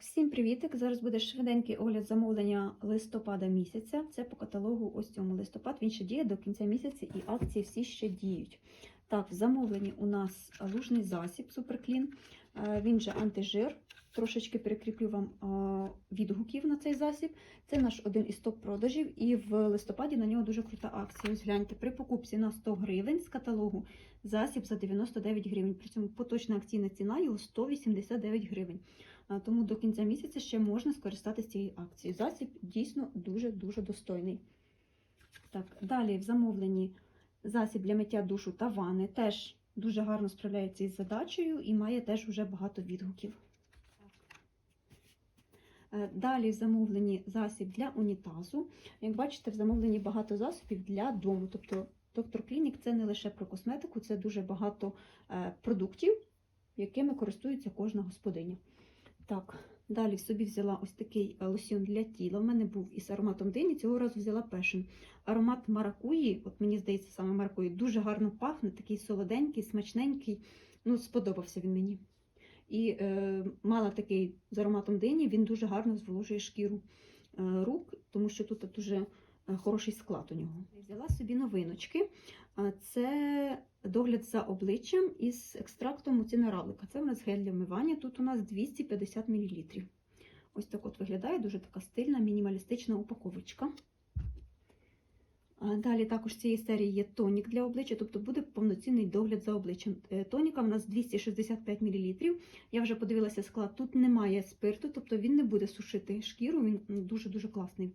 Всім привітик! Зараз буде швиденький огляд замовлення листопада місяця. Це по каталогу ось цьому листопад. Він ще діє до кінця місяця і акції всі ще діють. Так, в замовленні у нас лужний засіб Суперклін. Він же антижир. Трошечки перекріплю вам е, відгуків на цей засіб. Це наш один із топ-продажів, і в листопаді на нього дуже крута акція. Ось гляньте, при покупці на 100 гривень з каталогу засіб за 99 гривень. При цьому поточна акційна ціна його 189 гривень. Тому до кінця місяця ще можна скористатися цією акцією. Засіб дійсно дуже-дуже достойний. Так, далі в замовленні засіб для миття душу та ванни теж дуже гарно справляється із задачею і має теж вже багато відгуків. Е, Далі в замовленні засіб для унітазу. Як бачите, в замовленні багато засобів для дому. Тобто доктор Клінік це не лише про косметику, це дуже багато е, продуктів, якими користується кожна господиня. Так, далі собі взяла ось такий лосьон для тіла. У мене був із ароматом дині, цього разу взяла пешен. Аромат маракуї, от мені здається, саме маракуї, дуже гарно пахне, такий солоденький, смачненький. Ну, сподобався він мені. І е, мала такий з ароматом дині, він дуже гарно зволожує шкіру е, рук, тому що тут дуже е, хороший склад у нього. Взяла собі новиночки. Це догляд за обличчям із екстрактом муцинеравлика. Це у нас гель для вмивання. Тут у нас 250 мл. Ось так от виглядає дуже така стильна, мінімалістична упаковочка. Далі також в цієї серії є тонік для обличчя, тобто буде повноцінний догляд за обличчям. Е, Тоніка у нас 265 мл. Я вже подивилася склад, тут немає спирту, тобто він не буде сушити шкіру, він дуже-дуже класний.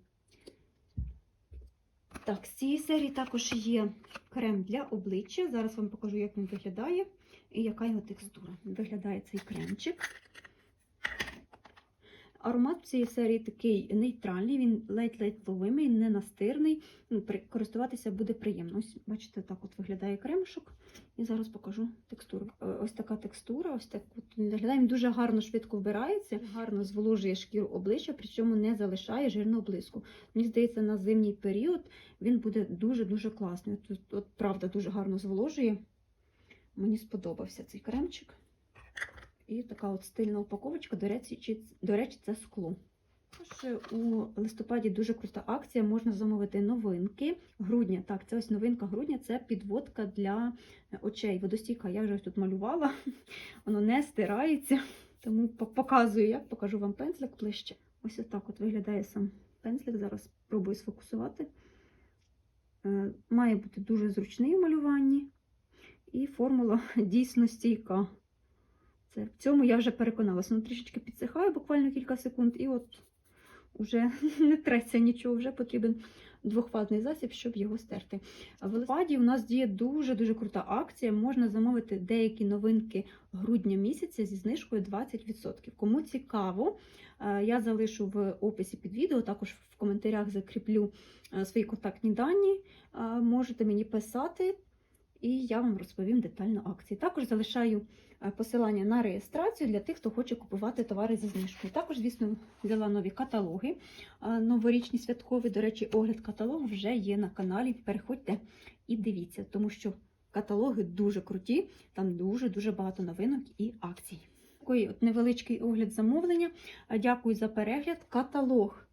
Так, з цієї серії також є крем для обличчя. Зараз вам покажу, як він виглядає і яка його текстура. Виглядає цей кремчик. Аромат в цієї серії такий нейтральний, він ледь-ледь ловимий, не настирний. Ну, Користуватися буде приємно. Ось, бачите, так от виглядає кремушок. І зараз покажу текстуру. Е, Ось така текстура, ось так от виглядає. Він дуже гарно швидко вбирається, гарно зволожує шкіру обличчя, причому не залишає жирного блиску. Мені здається, на зимній період він буде дуже-дуже класний. Тут, от, правда, дуже гарно зволожує. Мені сподобався цей кремчик. І така от стильна упаковочка, до речі, до речі, це скло. Також у листопаді дуже крута акція. Можна замовити новинки грудня. Так, це ось новинка грудня, це підводка для очей. Водостійка я вже тут малювала, воно не стирається, тому по- показую, як покажу вам пензлик ближче. Ось отак от виглядає сам пензлик. Зараз спробую сфокусувати. Е, Має бути дуже зручний у малюванні, і формула дійсно стійка. Це, в цьому я вже переконалася. Воно трішечки підсихає буквально кілька секунд, і от уже не треться нічого, вже потрібен двохфазний засіб, щоб його стерти. В листопаді у нас діє дуже-дуже крута акція. Можна замовити деякі новинки грудня місяця зі знижкою 20%. Кому цікаво, е, я залишу в описі під відео, також в коментарях закріплю е, свої контактні дані. Е, Можете мені писати. І я вам розповім детально акції. Також залишаю е, посилання на реєстрацію для тих, хто хоче купувати товари зі знижкою. Також, звісно, взяла нові каталоги е, новорічні святкові. До речі, огляд каталогу вже є на каналі. Переходьте і дивіться, тому що каталоги дуже круті, там дуже-дуже багато новинок і акцій. Такий от невеличкий огляд замовлення. Е, Дякую за перегляд. Каталог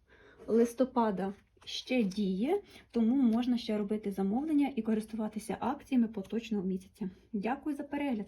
листопада ще діє, тому можна ще робити замовлення і користуватися акціями поточного місяця. Дякую за перегляд!